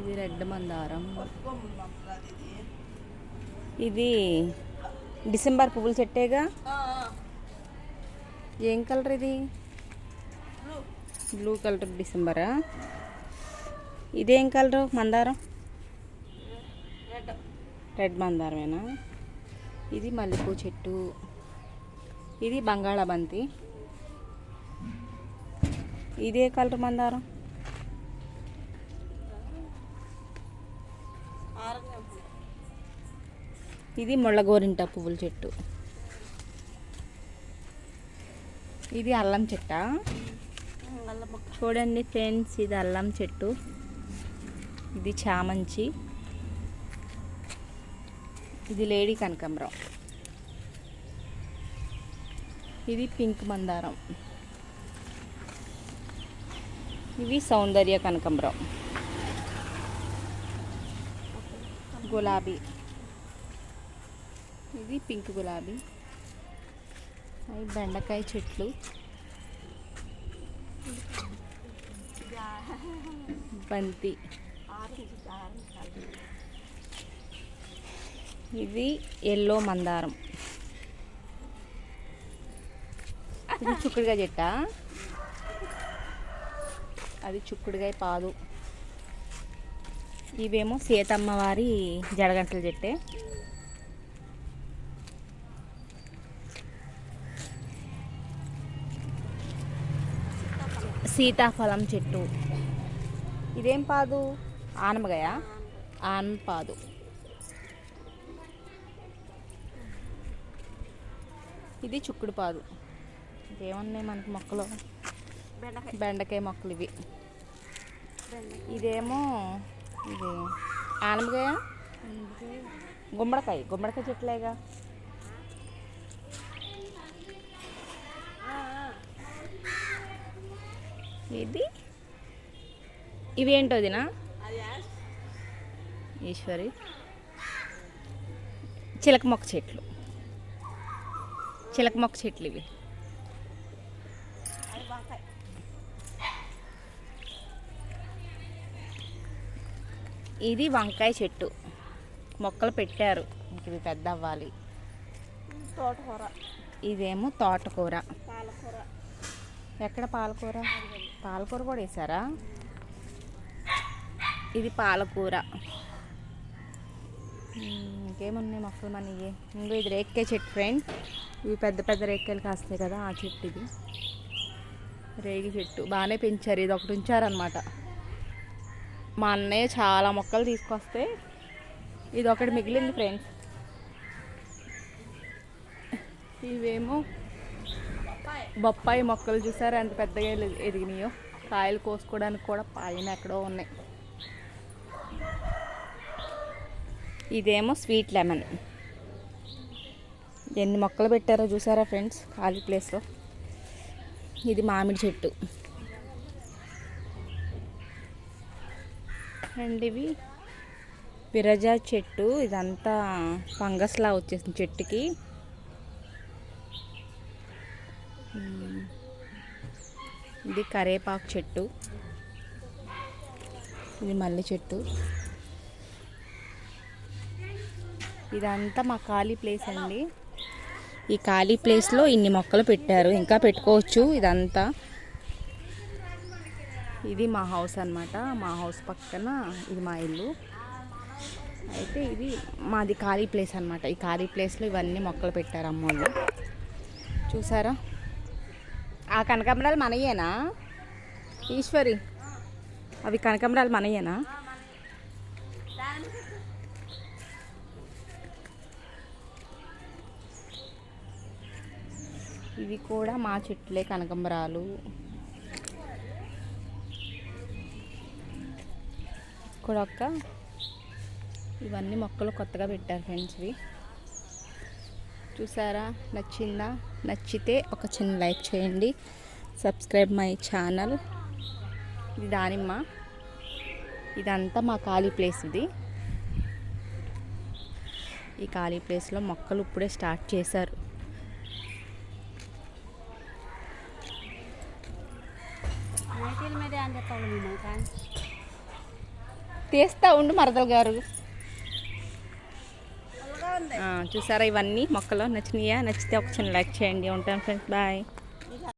ఇది రెడ్ మందారం. ఇది డిసెంబర్ పువ్వుల చెట్టేగా. ఏం కలర్ ఇది? బ్లూ. కలర్ డిసెంబరా? ఇదేం కలరు మందారం? రెడ్. రెడ్ మందారమేనా? ఇది మల్లెపూ చెట్టు. ఇది బంగాళాబంతి. ఇదే కలర్ మందారం? ఇది ముళ్ళగోరింట పువ్వుల చెట్టు. ఇది అల్లం చెట్ట? చూడండి ఫ్రెండ్స్ ఇది అల్లం చెట్టు. ఇది చామంచి. ఇది లేడీ కనకాంబరం. ఇది పింక్ మందారం. ఇవి సౌందర్య కనకాంబరం. గులాబీ. ఇది పింక్ గులాబీ. అవి బెండకాయ చెట్లు. బంతి. ఇది ఎల్లో మందారం. ఇది చుక్కుడుగా చెట్ట? అది చుక్కుడుగాయ పాదు. ఇవేమో సీతమ్మ వారి జడగంటల చెట్టే. సీతాఫలం చెట్టు. ఇదేం పాదు? ఆనమగాయ? ఆన్ పాదు. ఇది చుక్కుడు పాదు. ఇదేమున్నాయి మనకి మొక్కలు? బెండకాయ. మొక్కలు ఇవి. ఇదేమో ఇది ఆనమకాయ గుమ్మడికాయ. గుమ్మడికాయ చెట్లేగా. ఇది. ఇవి ఏంటో ఈశ్వరి. చిలక మొక్క చెట్లు. చిలక మొక్క చెట్లు ఇవి. ఇది వంకాయ చెట్టు. మొక్కలు పెట్టారు. ఇంక ఇవి పెద్ద అవ్వాలి తోటకూర. ఇదేమో తోటకూర. పాలకూర. ఎక్కడ పాలకూర? పాలకూర కూడా వేసారా? ఇది పాలకూర. ఇంకేమున్నాయి మొక్కలు మనకి ఇంకో ఇది రేక్కాయ చెట్టు ఫ్రెండ్. ఇవి పెద్ద పెద్ద రేక్కాయలు కాస్తాయి కదా ఆ చెట్టు ఇది. రేగి చెట్టు. బాగానే పెంచారు. ఇది ఒకటి ఉంచారనమాట మా అన్నయ్య చాలా మొక్కలు తీసుకొస్తే ఇది ఒకటి మిగిలింది ఫ్రెండ్స్. ఇవేమో బొప్పాయి మొక్కలు చూసారా? ఎంత పెద్దగా ఎదిగినాయో. కాయలు కోసుకోవడానికి కూడా పైన ఎక్కడో ఉన్నాయి. ఇదేమో స్వీట్ లెమన్. ఎన్ని మొక్కలు పెట్టారో చూసారా ఫ్రెండ్స్? ఖాళీ ప్లేస్లో. ఇది మామిడి చెట్టు. అండ్ ఇవి విరజా చెట్టు. ఇదంతా ఫంగస్లా వచ్చేసింది చెట్టుకి. ఇది కరేపాకు చెట్టు. ఇది మల్లె చెట్టు. ఇదంతా మా ఖాళీ ప్లేస్ అండి. ఈ ఖాళీ ప్లేస్లో ఇన్ని మొక్కలు పెట్టారు. ఇంకా పెట్టుకోవచ్చు ఇదంతా. ఇది మా హౌస్ అన్నమాట. మా హౌస్ పక్కన ఇది మా ఇల్లు. అయితే ఇది మాది ఖాళీ ప్లేస్ అన్నమాట. ఈ ఖాళీ ప్లేస్లో ఇవన్నీ మొక్కలు పెట్టారు అమ్మోళ్ళు చూసారా? ఆ కనకాంబరాలు మనయేనా? ఈశ్వరి. అవి కనకాంబరాలు మనయేనా? ఇవి కూడా మా చెట్లే కనకాంబరాలు. ఇక్కడ ఒక్క ఇవన్నీ మొక్కలు కొత్తగా పెట్టారు ఫ్రెండ్స్ ఇవి. చూసారా? నచ్చిందా? నచ్చితే ఒక చిన్న లైక్ చేయండి. Subscribe my channel. ఇది దానిమ్మ. ఇదంతా మా ఖాళీ ప్లేస్ ఇది. ఈ ఖాళీ ప్లేస్లో మొక్కలు ఇప్పుడే స్టార్ట్ చేశారు. తీస్తా ఉండు మరదలు గారు. చూసారా ఇవన్నీ? మొక్కలు నచ్చినాయా? నచ్చితే ఒక చిన్న లైక్ చేయండి. ఉంటాను ఫ్రెండ్స్. బాయ్.